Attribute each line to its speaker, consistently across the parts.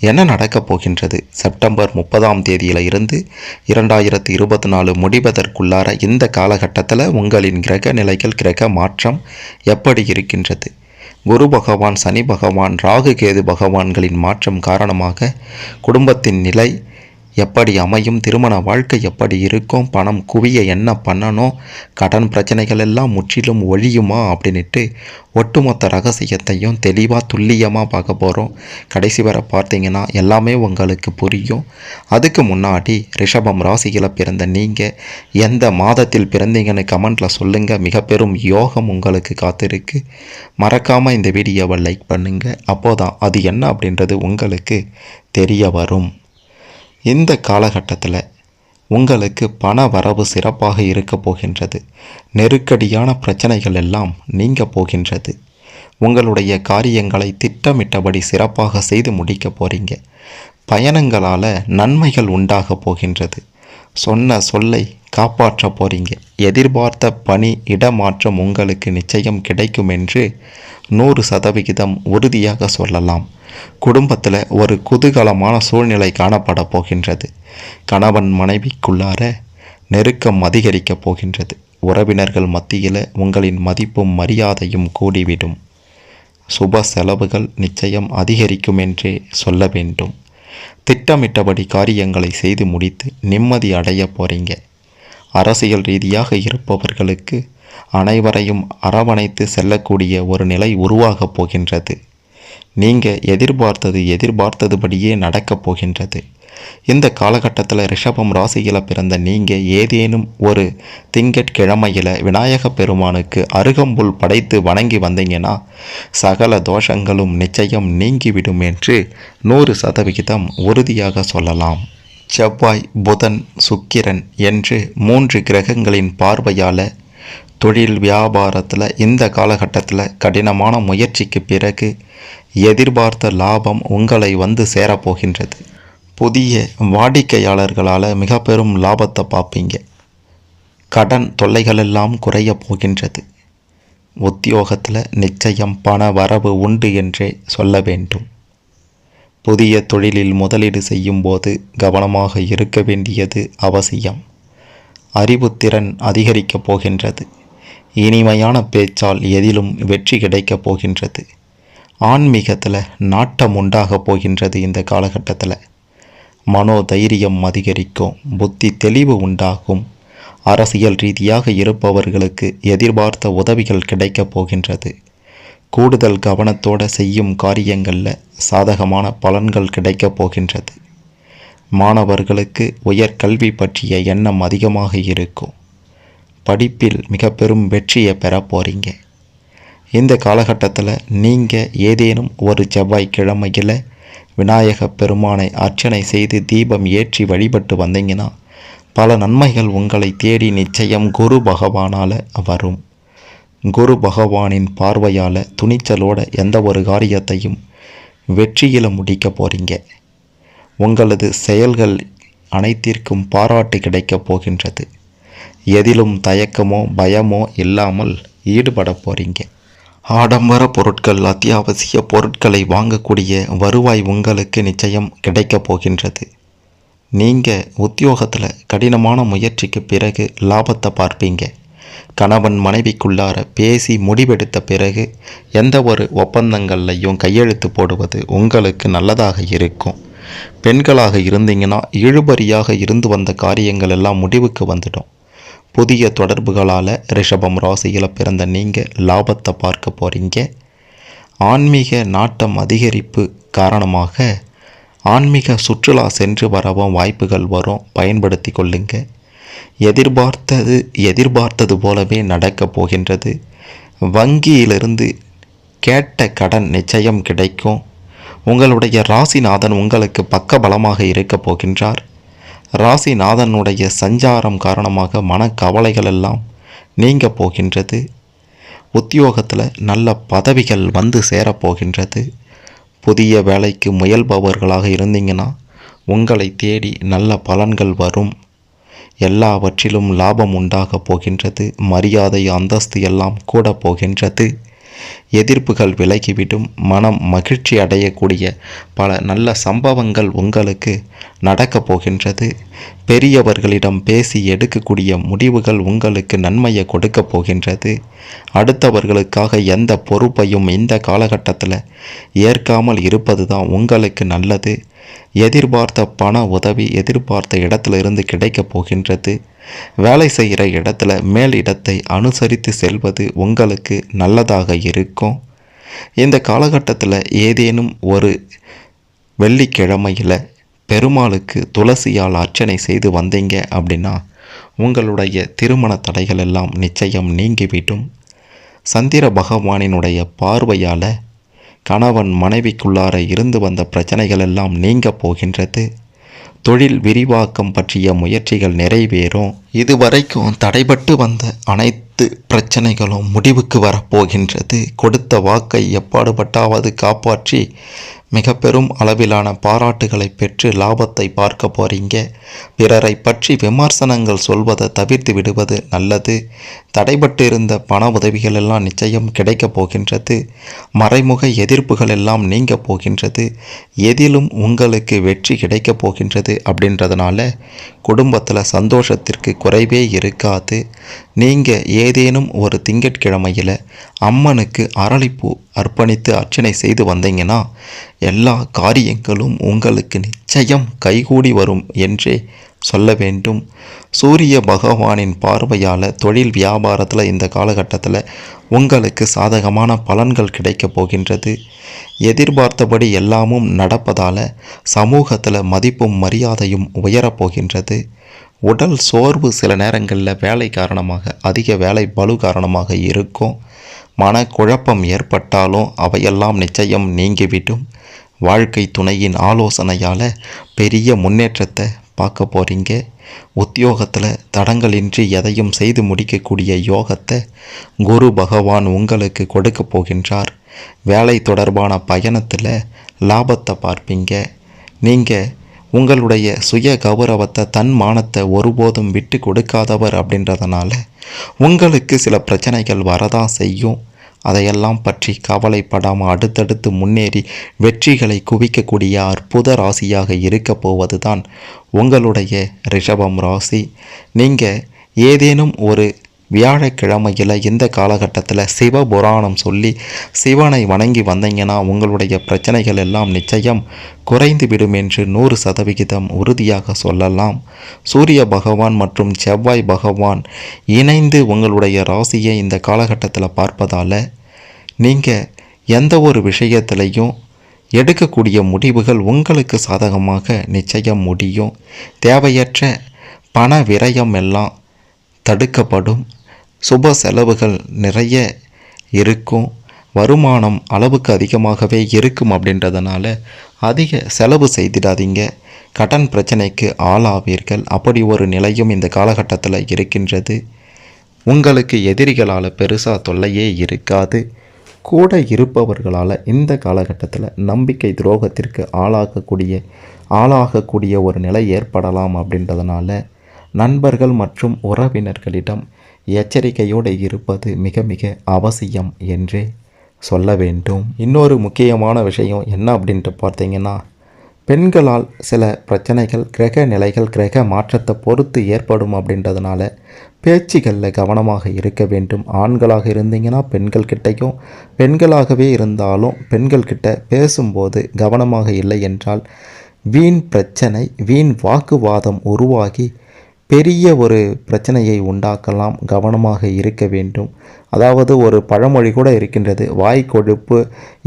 Speaker 1: என்ன நடக்கப் போகின்றது? செப்டம்பர் முப்பதாம் தேதியில் இருந்து இரண்டாயிரத்தி இருபத்தி நாலு முடிவதற்குள்ளார இந்த காலகட்டத்தில் உங்களின் கிரக நிலைகள் கிரக மாற்றம் எப்படி இருக்கின்றது? குரு பகவான் சனி பகவான் ராகு கேது பகவான்களின் மாற்றம் காரணமாக குடும்பத்தின் நிலை எப்படி அமையும் திருமண வாழ்க்கை எப்படி இருக்கும் பணம் குவிய என்ன பண்ணணும் கடன் பிரச்சனைகள் எல்லாம் முற்றிலும் ஒழியுமா அப்படின்ட்டு ஒட்டுமொத்த ரகசியத்தையும் தெளிவாக துல்லியமாக பார்க்க போகிறோம் கடைசி வரை பார்த்தீங்கன்னா எல்லாமே உங்களுக்கு புரியும். அதுக்கு முன்னாடி ரிஷபம் ராசியில் பிறந்த நீங்கள் எந்த மாதத்தில் பிறந்தீங்கன்னு கமெண்ட்டில் சொல்லுங்கள் மிக பெரும் யோகம் உங்களுக்கு காத்திருக்கு. மறக்காமல் இந்த வீடியோவை லைக் பண்ணுங்கள் அப்போதான் அது என்ன அப்படின்றது உங்களுக்கு தெரிய வரும். இந்த காலகட்டத்தில் உங்களுக்கு பண வரவு சிறப்பாக இருக்க போகின்றது. நெருக்கடியான பிரச்சனைகள் எல்லாம் நீங்க போகின்றது. உங்களுடைய காரியங்களை திட்டமிட்டபடி சிறப்பாக செய்து முடிக்க போறீங்க. பயணங்களால் நன்மைகள் உண்டாக போகின்றது. சொன்ன சொல்லை காப்பாற்ற போறீங்க. எதிர்பார்த்த பணி இடமாற்றம் உங்களுக்கு நிச்சயம் கிடைக்கும் என்று நூறு சதவிகிதம் உறுதியாக சொல்லலாம். குடும்பத்தில் ஒரு குதூகலமான சூழ்நிலை காணப்பட போகின்றது. கணவன் மனைவிக்குள்ளார நெருக்கம் அதிகரிக்கப் போகின்றது. உறவினர்கள் மத்தியில் உங்களின் மதிப்பும் மரியாதையும் கூடிவிடும். சுப செலவுகள் நிச்சயம் அதிகரிக்கும் என்றே சொல்ல வேண்டும். திட்டமிட்டபடி காரியங்களை செய்து முடித்து நிம்மதி அடைய போறீங்க. அரசியல் ரீதியாக இருப்பவர்களுக்கு அனைவரையும் அரவணைத்து செல்லக்கூடிய ஒரு நிலை உருவாகப் போகின்றது. நீங்கள் எதிர்பார்த்தது எதிர்பார்த்ததுபடியே நடக்கப் போகின்றது. இந்த காலகட்டத்தில் ரிஷபம் ராசியில் பிறந்த நீங்கள் ஏதேனும் ஒரு திங்கட்கிழமையில் விநாயக பெருமானுக்கு அருகம்புல் படைத்து வணங்கி வந்தீங்கன்னா சகல தோஷங்களும் நிச்சயம் நீங்கிவிடும் என்று நூறு சதவிகிதம் உறுதியாக சொல்லலாம். செவ்வாய் புதன் சுக்கிரன் என்று மூன்று கிரகங்களின் பார்வையால் தொழில் வியாபாரத்தில் இந்த காலகட்டத்தில் கடினமான முயற்சிக்கு பிறகு எதிர்பார்த்த லாபம் உங்களை வந்து சேரப்போகின்றது. புதிய வாடிக்கையாளர்களால் மிக பெரும் லாபத்தை பார்ப்பீங்க. கடன் தொல்லைகளெல்லாம் குறைய போகின்றது. உத்தியோகத்தில் நிச்சயம் பண வரவு உண்டு என்றே சொல்ல வேண்டும். புதிய தொழிலில் முதலீடு செய்யும்போது கவனமாக இருக்க வேண்டியது அவசியம். அறிவுத்திறன் அதிகரிக்கப் போகின்றது. இனிமையான பேச்சால் எதிலும் வெற்றி கிடைக்கப் போகின்றது. ஆன்மீகத்தில் நாட்டம் உண்டாகப் போகின்றது இந்த காலகட்டத்தில். மனோதைரியம் அதிகரிக்கும் புத்தி தெளிவு உண்டாகும். அரசியல் ரீதியாக இருப்பவர்களுக்கு எதிர்பார்த்த உதவிகள் கிடைக்கப் போகின்றது. கூடுதல் கவனத்தோடு செய்யும் காரியங்களில் சாதகமான பலன்கள் கிடைக்கப் போகின்றது. மாணவர்களுக்கு உயர்கல்வி பற்றிய எண்ணம் அதிகமாக இருக்கும். படிப்பில் மிக பெரும் வெற்றியை பெற போகிறீங்க இந்த காலகட்டத்தில் நீங்கள் ஏதேனும் ஒரு செவ்வாய்க்கிழமையில் விநாயக பெருமானை அர்ச்சனை செய்து தீபம் ஏற்றி வழிபட்டு வந்தீங்கன்னா பல நன்மைகள் உங்களை தேடி நிச்சயம் குரு பகவானால் வரும். குரு பகவானின் பார்வையால் துணிச்சலோட எந்த ஒரு காரியத்தையும் வெற்றியில் முடிக்க போகிறீங்க உங்களது செயல்கள் அனைத்திற்கும் பாராட்டு கிடைக்கப் போகின்றது. எதிலும் தயக்கமோ பயமோ இல்லாமல் ஈடுபட போகிறீங்க ஆடம்பர பொருட்கள் அத்தியாவசிய பொருட்களை வாங்கக்கூடிய வருவாய் உங்களுக்கு நிச்சயம் கிடைக்கப் போகின்றது. நீங்கள் உத்தியோகத்தில் கடினமான முயற்சிக்கு பிறகு லாபத்தை பார்ப்பீங்க. கணவன் மனைவிக்குள்ளார பேசி முடிவெடுத்த பிறகு எந்த ஒரு ஒப்பந்தங்கள்லையும் கையெழுத்து போடுவது உங்களுக்கு நல்லதாக இருக்கும். பெண்களாக இருந்தீங்கன்னா இழுபறியாக இருந்து வந்த காரியங்கள் எல்லாம் முடிவுக்கு வந்துடும். புதிய தொடர்புகளால் ரிஷபம் ராசியில் பிறந்த நீங்கள் லாபத்தை பார்க்க போகிறீங்க ஆன்மீக நாட்டம் அதிகரிப்பு காரணமாக ஆன்மீக சுற்றுலா சென்று வரவும் வாய்ப்புகள் வரும். பயன்படுத்தி கொள்ளுங்க. எதிர்பார்த்தது எதிர்பார்த்தது போலவே நடக்கப் போகின்றது. வங்கியிலிருந்து கேட்ட கடன் நிச்சயம் கிடைக்கும். உங்களுடைய ராசிநாதன் உங்களுக்கு பக்க பலமாக இருக்கப் போகின்றார். ராசிநாதனுடைய சஞ்சாரம் காரணமாக மனக்கவலைகள் எல்லாம் நீங்க போகின்றது. உத்தியோகத்தில் நல்ல பதவிகள் வந்து சேரப்போகின்றது புதிய வேலைக்கு முயல்பவர்களாக இருந்தீங்கன்னா உங்களை தேடி நல்ல பலன்கள் வரும். எல்லாவற்றிலும் லாபம் உண்டாகப் போகின்றது. மரியாதை அந்தஸ்து எல்லாம் கூட போகின்றது. எதிர்ப்புகள் விலகிவிடும். மனம் மகிழ்ச்சி அடையக்கூடிய பல நல்ல சம்பவங்கள் உங்களுக்கு நடக்கப் போகின்றது. பெரியவர்களிடம் பேசி எடுக்கக்கூடிய முடிவுகள் உங்களுக்கு நன்மையை கொடுக்கப் போகின்றது. அடுத்தவர்களுக்காக எந்த பொறுப்பையும் இந்த காலகட்டத்தில் ஏற்காமல் இருப்பது தான் உங்களுக்கு நல்லது. எதிர்பார்த்த பண உதவி எதிர்பார்த்த இடத்துல இருந்து கிடைக்கப் போகின்றது. வேலை செய்கிற இடத்துல மேல் இடத்தை அனுசரித்து செல்வது உங்களுக்கு நல்லதாக இருக்கும். இந்த காலகட்டத்தில் ஏதேனும் ஒரு வெள்ளிக்கிழமையில் பெருமாளுக்கு துளசியால் அர்ச்சனை செய்து வந்தீங்க அப்படின்னா உங்களுடைய திருமண தடைகள் எல்லாம் நிச்சயம் நீங்கிவிடும். சந்திர பகவானினுடைய பார்வையால் கணவன் மனைவிக்குள்ளார இருந்து வந்த பிரச்சனைகள் எல்லாம் நீங்க போகின்றது. தொழில் விரிவாக்கம் பற்றிய முயற்சிகள் நிறைவேறும். இதுவரைக்கும் தடைபட்டு வந்த அனைத்து பிரச்சனைகளும் முடிவுக்கு வரப்போகின்றது கொடுத்த வாக்கை எப்பாடுபட்டாவது காப்பாற்றி மிக பெரும் அளவிலான பாராட்டுகளை பெற்று லாபத்தை பார்க்க போறீங்க. பிறரை பற்றி விமர்சனங்கள் சொல்வதை தவிர்த்து விடுவது நல்லது. தடைபட்டிருந்த பண உதவிகள் எல்லாம் நிச்சயம் கிடைக்கப் போகின்றது. மறைமுக எதிர்ப்புகள் எல்லாம் நீங்க போகின்றது. எதிலும் உங்களுக்கு வெற்றி கிடைக்கப் போகின்றது அப்படின்றதுனால குடும்பத்தில் சந்தோஷத்திற்கு குறைவே இருக்காது. நீங்கள் ஏதேனும் ஒரு திங்கட்கிழமையில் அம்மனுக்கு அரளிப்பூ அர்ப்பணித்து அர்ச்சனை செய்து வந்தீங்கன்னா எல்லா காரியங்களும் உங்களுக்கு நிச்சயம் கைகூடி வரும் என்றே சொல்ல வேண்டும். சூரிய பகவானின் பார்வையால் தொழில் வியாபாரத்தில் இந்த காலகட்டத்தில் உங்களுக்கு சாதகமான பலன்கள் கிடைக்கப் போகின்றது. எதிர்பார்த்தபடி எல்லாமும் நடப்பதால் சமூகத்தில் மதிப்பும் மரியாதையும் உயரப் போகின்றது. உடல் சோர்வு சில நேரங்களில் வேலை காரணமாக அதிக வேலை பலு காரணமாக இருக்கும். மனக்குழப்பம் ஏற்பட்டாலும் அவையெல்லாம் நிச்சயம் நீங்கிவிடும். வாழ்க்கை துணையின் ஆலோசனையால் பெரிய முன்னேற்றத்தை பார்க்க போகிறீங்க உத்தியோகத்தில் தடங்களின்றி எதையும் செய்து முடிக்கக்கூடிய யோகத்தை குரு பகவான் உங்களுக்கு கொடுக்க போகின்றார். வேலை தொடர்பான பயணத்தில் லாபத்தை பார்ப்பீங்க. நீங்கள் உங்களுடைய சுய கௌரவத்தை தன் மானத்தை ஒருபோதும் விட்டு கொடுக்காதவர் அப்படின்றதுனால உங்களுக்கு சில பிரச்சனைகள் வரதான் செய்யும். அதையெல்லாம் பற்றி கவலைப்படாமல் அடுத்தடுத்து முன்னேறி வெற்றிகளை குவிக்கக்கூடிய அற்புத ராசியாக இருக்க போவது தான் உங்களுடைய ரிஷபம் ராசி. நீங்கள் ஏதேனும் ஒரு வியாழக்கிழமையில் இந்த காலகட்டத்தில் சிவபுராணம் சொல்லி சிவனை வணங்கி வந்தீங்கன்னா உங்களுடைய பிரச்சனைகள் எல்லாம் நிச்சயம் குறைந்துவிடும் என்று நூறு சதவிகிதம் உறுதியாக சொல்லலாம். சூரிய பகவான் மற்றும் செவ்வாய் பகவான் இணைந்து உங்களுடைய ராசியை இந்த காலகட்டத்தில் பார்ப்பதால் நீங்கள் எந்த ஒரு விஷயத்திலையும் எடுக்கக்கூடிய முடிவுகள் உங்களுக்கு சாதகமாக நிச்சயம் முடியும். தேவையற்ற பண விரயம் எல்லாம் தடுக்கப்படும். சுப செலவுகள் நிறைய இருக்கும். வருமானம் அளவுக்கு அதிகமாகவே இருக்கும் அப்படின்றதுனால அதிக செலவு செய்திடாதீங்க. கடன் பிரச்சனைக்கு ஆளாவீர்கள். அப்படி ஒரு நிலையும் இந்த காலகட்டத்தில் இருக்கின்றது. உங்களுக்கு எதிரிகளால் பெருசாக தொல்லையே இருக்காது. கூட இருப்பவர்களால் இந்த காலகட்டத்தில் நம்பிக்கை துரோகத்திற்கு ஆளாகக்கூடிய ஆளாகக்கூடிய ஒரு நிலை ஏற்படலாம் அப்படின்றதுனால நண்பர்கள் மற்றும் உறவினர்களிடம் எச்சரிக்கையோடு இருப்பது மிக மிக அவசியம் என்றே சொல்ல வேண்டும். இன்னொரு முக்கியமான விஷயம் என்ன அப்படின்ட்டு பார்த்தீங்கன்னா பெண்களால் சில பிரச்சனைகள் கிரக நிலைகள் கிரக மாற்றத்தை பொறுத்து ஏற்படும் அப்படின்றதுனால பேச்சுகளில் கவனமாக இருக்க வேண்டும். ஆண்களாக இருந்தீங்கன்னா பெண்கள் கிட்டையும் பெண்களாகவே இருந்தாலும் பெண்கள் கிட்ட பேசும்போது கவனமாக இல்லை என்றால் வீண் பிரச்சனை வீண் வாக்குவாதம் உருவாகி பெரிய ஒரு பிரச்சனையை உண்டாக்கலாம் கவனமாக இருக்க வேண்டும். அதாவது ஒரு பழமொழி கூட இருக்கின்றது வாய் கொழுப்பு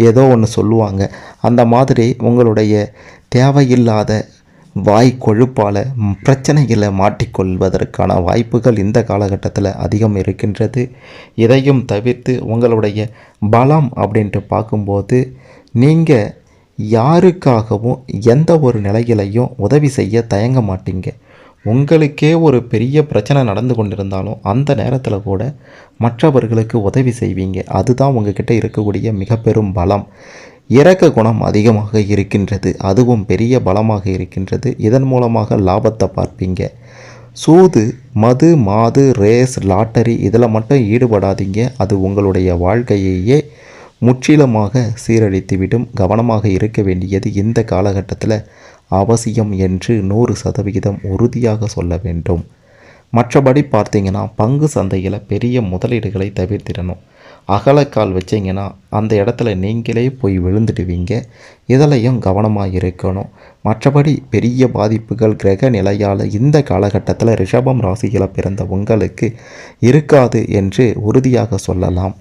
Speaker 1: ஏதோ ஒன்று சொல்லுவாங்க. அந்த மாதிரி உங்களுடைய தேவையில்லாத வாய் கொழுப்பால் பிரச்சனைகளை மாட்டிக்கொள்வதற்கான வாய்ப்புகள் இந்த காலகட்டத்தில் அதிகம் இருக்கின்றது. இதையும் தவிர்த்து உங்களுடைய பலம் அப்படின்ட்டு பார்க்கும்போது நீங்கள் யாருக்காகவும் எந்த ஒரு நிலையிலையும் உதவி செய்ய தயங்க மாட்டீங்க. உங்களுக்கே ஒரு பெரிய பிரச்சனை நடந்து கொண்டிருந்தாலும் அந்த நேரத்தில் கூட மற்றவர்களுக்கு உதவி செய்வீங்க. அதுதான் உங்ககிட்ட இருக்கக்கூடிய மிக பெரும் பலம். இரக்க குணம் அதிகமாக இருக்கின்றது. அதுவும் பெரிய பலமாக இருக்கின்றது. இதன் மூலமாக லாபத்தை பார்ப்பீங்க. சூது மது மாது ரேஸ் லாட்டரி இதில் மட்டும் ஈடுபடாதீங்க. அது உங்களுடைய வாழ்க்கையையே முற்றிலுமாக சீரழித்துவிடும். கவனமாக இருக்க வேண்டியது இந்த காலகட்டத்தில் அவசியம் என்று நூறு சதவிகிதம் உறுதியாக சொல்ல வேண்டும். மற்றபடி பார்த்தீங்கன்னா பங்கு சந்தையில் பெரிய முதலீடுகளை தவிர்த்திடணும். அகலக்கால் வச்சிங்கன்னா அந்த இடத்துல நீங்களே போய் விழுந்துடுவீங்க. இதிலையும் கவனமாக இருக்கணும். மற்றபடி பெரிய பாதிப்புகள் கிரக நிலையால் இந்த காலகட்டத்தில் ரிஷபம் ராசியில் பிறந்த உங்களுக்கு இருக்காது என்று உறுதியாக சொல்லலாம்.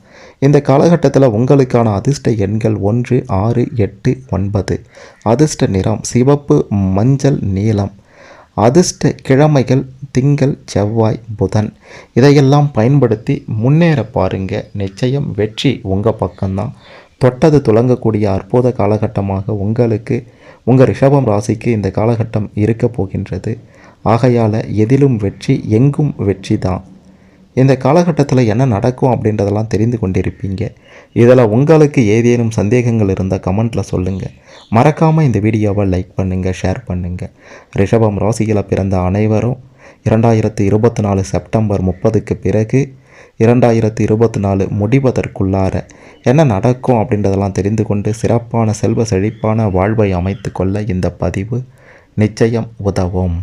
Speaker 1: இந்த காலகட்டத்தில் உங்களுக்கான அதிர்ஷ்ட எண்கள் ஒன்று ஆறு எட்டு ஒன்பது. அதிர்ஷ்ட நிறம் சிவப்பு மஞ்சள் நீலம். அதிர்ஷ்ட கிழமைகள் திங்கள் செவ்வாய் புதன். இதையெல்லாம் பயன்படுத்தி முன்னேற பாருங்க. நிச்சயம் வெற்றி உங்கள் பக்கம்தான். தொட்டது துலங்கக்கூடிய அற்புத காலகட்டமாக உங்களுக்கு உங்கள் ரிஷபம் ராசிக்கு இந்த காலகட்டம் இருக்க போகின்றது. ஆகையால் எதிலும் வெற்றி எங்கும் வெற்றி தான் இந்த காலகட்டத்தில் என்ன நடக்கும் அப்படின்றதெல்லாம் தெரிந்து கொண்டிருப்பீங்க. இதில் உங்களுக்கு ஏதேனும் சந்தேகங்கள் இருந்தால் கமெண்ட்டில் சொல்லுங்கள் மறக்காமல் இந்த வீடியோவை லைக் பண்ணுங்கள் ஷேர் பண்ணுங்கள் ரிஷபம் ராசியில் பிறந்த அனைவரும் இரண்டாயிரத்தி இருபத்தி நாலு செப்டம்பர் முப்பதுக்கு பிறகு இரண்டாயிரத்தி இருபத்தி நாலு முடிவதற்குள்ளார என்ன நடக்கும் அப்படின்றதெல்லாம் தெரிந்து கொண்டு சிறப்பான செல்வ செழிப்பான வாழ்வை அமைத்து கொள்ள இந்த பதிவு நிச்சயம் உதவும்.